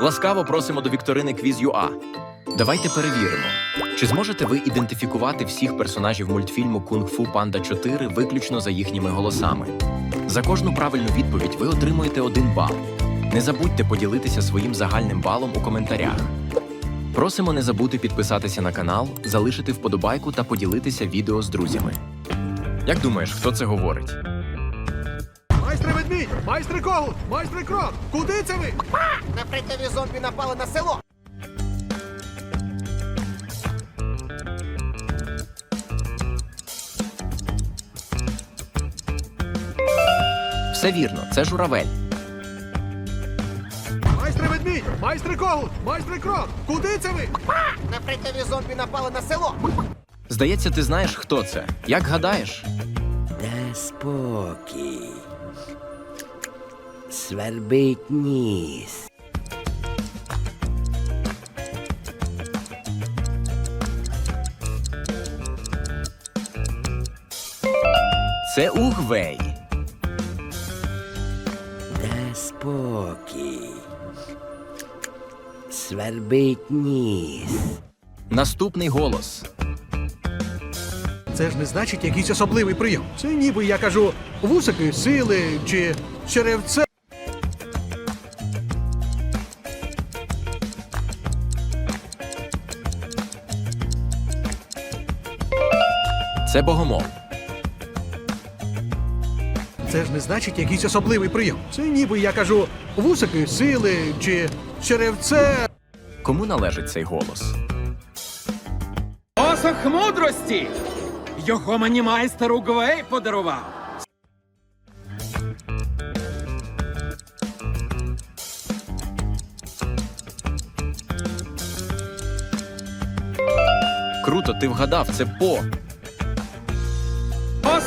Ласкаво просимо до вікторини Quiz.ua. Давайте перевіримо, чи зможете ви ідентифікувати всіх персонажів мультфільму Кунг-Фу Панда 4 виключно за їхніми голосами. За кожну правильну відповідь ви отримуєте один бал. Не забудьте поділитися своїм загальним балом у коментарях. Просимо не забути підписатися на канал, залишити вподобайку та поділитися відео з друзями. Як думаєш, хто це говорить? Ведмідь! Майстре когут! Майстре крот! Куди це ви? Нефритові зомбі напали на село. Все вірно, це журавель. Майстре ведмідь! Майстре когут! Майстре крот! Куди це ви? Нефритові зомбі напали на село. Здається, ти знаєш, хто це. Як гадаєш? Та спокій. Свербить ніс. Це Угвей. Та спокій. Свербить ніс. Наступний голос. Це ж не значить якийсь особливий прийом. Це ніби я кажу вусики сили чи черевце. Це богомол. Це ж не значить якийсь особливий прийом. Це ніби я кажу вусики сили чи черевце. Кому належить цей голос? Посох мудрості! Його мені майстер Угвей подарував. Круто, ти вгадав, це по.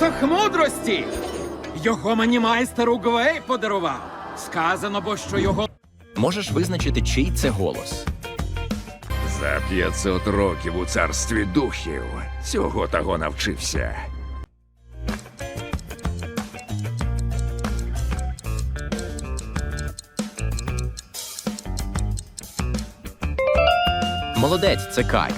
Посох мудрості! Його мені майстер Угвей подарував. Сказано, бо що його Можеш визначити, чий це голос. За 500 років у царстві духів цього того навчився. Молодець, це Кай.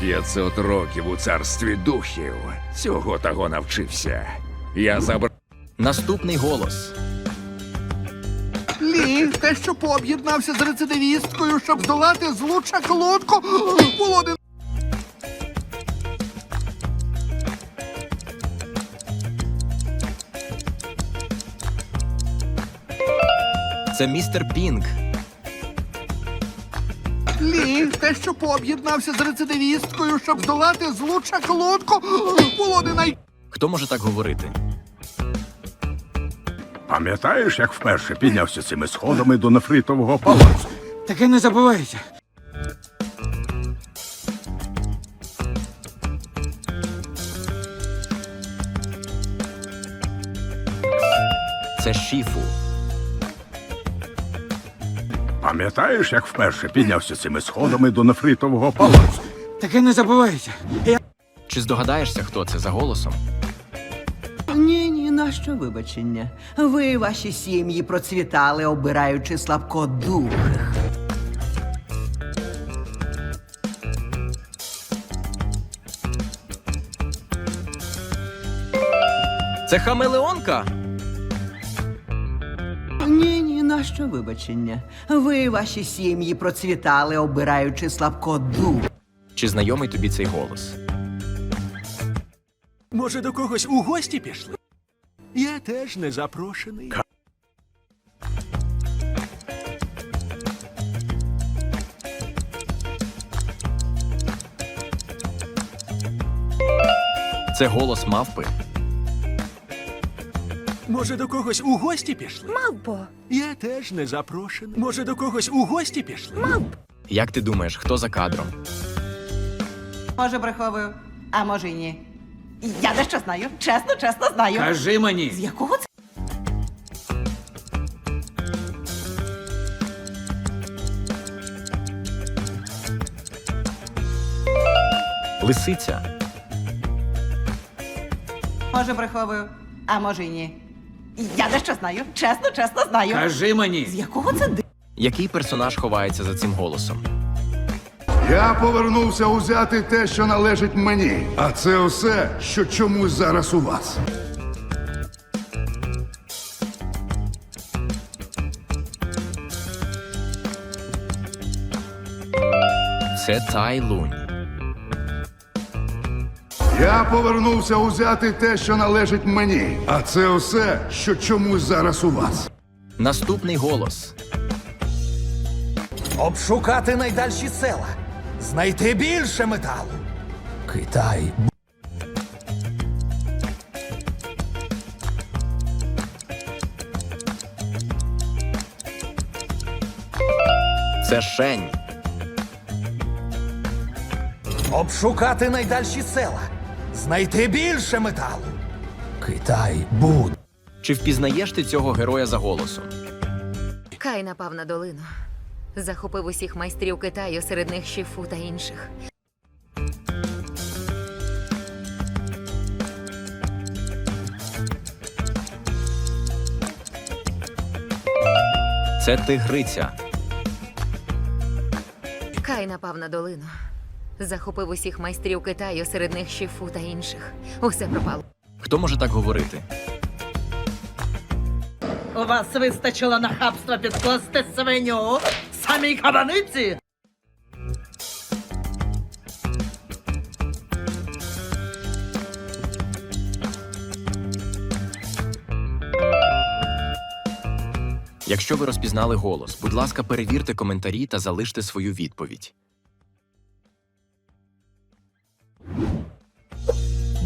За 500 років у царстві духів цього того навчився. Я забрав. Наступний голос. Лі, те, що пооб'єднався з рецидивісткою, щоб здолати злу чаклунку, було не Це містер Пінк. Те, що пооб'єднався з рецидивісткою, щоб здолати злу чаклунку, було не най... Хто може так говорити? Пам'ятаєш, як вперше піднявся цими сходами до нефритового палацу? таке не забувайте. Це Шіфу. Пам'ятаєш, як вперше піднявся цими сходами до нефритового палацу? Таке не забувайте. Я Чи здогадаєшся, хто це за голосом? Ні, ні, на що вибачення. Ви, ваші сім'ї процвітали, обираючи слабкодухих. Це Хамелеонка. Ні, що вибачення. Ви, ваші сім'ї процвітали, обираючи слабкодухих. Чи знайомий тобі цей голос? Може, до когось у гості пішли? Я теж не запрошений. Це голос мавпи. Може, до когось у гості пішли? Мавпо. Я теж не запрошений. Може, до когось у гості пішли? Як ти думаєш, хто за кадром? Може, приховую, а може й ні. Я дещо знаю. Чесно, чесно знаю. кажи мені. З якого це? Лисиця. Може, приховую, а може й ні. Я дещо знаю. Чесно, чесно знаю. Кажи мені. З якого це ди? Який персонаж ховається за цим голосом? Я повернувся узяти те, що належить мені. А це усе, що чомусь зараз у вас. Це Тай Лунь. Я повернувся узяти те, що належить мені. А це усе, що чомусь зараз у вас. Наступний голос. Обшукати найдальші села, знайти більше металу. Китай. Це Шень. Обшукати найдальші села, знайти більше металу. Китай Буд. Чи впізнаєш ти цього героя за голосом? Кай напав на долину. Захопив усіх майстрів Китаю, серед них Шіфу та інших. Це Тигриця. Кай напав на долину. Захопив усіх майстрів Китаю, серед них Шіфу та інших. Усе пропало. Хто може так говорити? У вас вистачило нахабства підкласти свиню самій кабаниці? Якщо ви розпізнали голос, будь ласка, перевірте коментарі та залиште свою відповідь.